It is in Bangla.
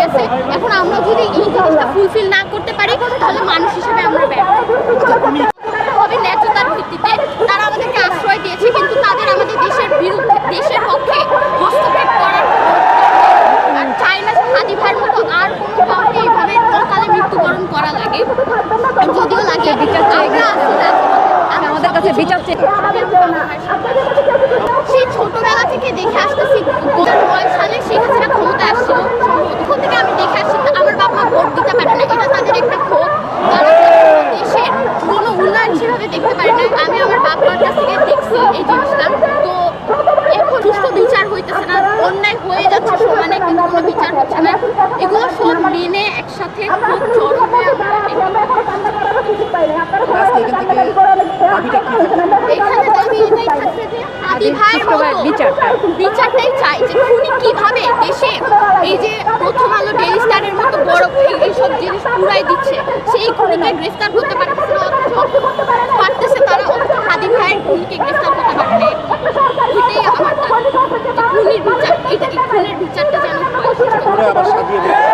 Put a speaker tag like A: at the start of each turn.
A: গেছে এখন আমরা যদি এই জিনিসটা ফুলফিল না করতে পারি তাহলে মানুষ হিসেবে আমরা ব্যর্থ হবে ন্যায্যতার ভিত্তিতে তারা আমাদেরকে আশ্রয় দিয়েছে কিন্তু তাদের আমাদের দেশের বিরুদ্ধে দেশের পক্ষে হস্তক্ষেপ করার। আর মতো আর কোনো কাউকে এইভাবে অকালে মৃত্যুবরণ করা লাগে যদিও লাগে আমরা
B: আমাদের কাছে বিচার চেয়ে
A: কাছ থেকে দেখছি এই জিনিসটা? তো এখন সুষ্ঠু বিচার হইতেছে না অন্যায় হয়ে যাচ্ছে সমানে কিন্তু কোনো বিচার হচ্ছে না। এগুলো সব একসাথে খুব চরমে আমরা
C: আজকে এখান থেকে দাবিটা কি থাকবে?
A: এখানে দাবি এটাই থাকবে যে আদি ভাইয়ের মতো বিচারটাই চাই যে খুনি কীভাবে দেশে এই যে প্রথম আলো ডেইলি স্টারের মতো বড় এই- এইসব জিনিস পুরাই দিচ্ছে সেই খুনিকে গ্রেফতার করতে পারতেছে না অথচ পারতেছে তারা অথচ হাদি ভাইয়ের গ্রেফতার করতে পারে না এটাই আমার দাবি যে বিচার এটা খুনের বিচারটা যেন হয়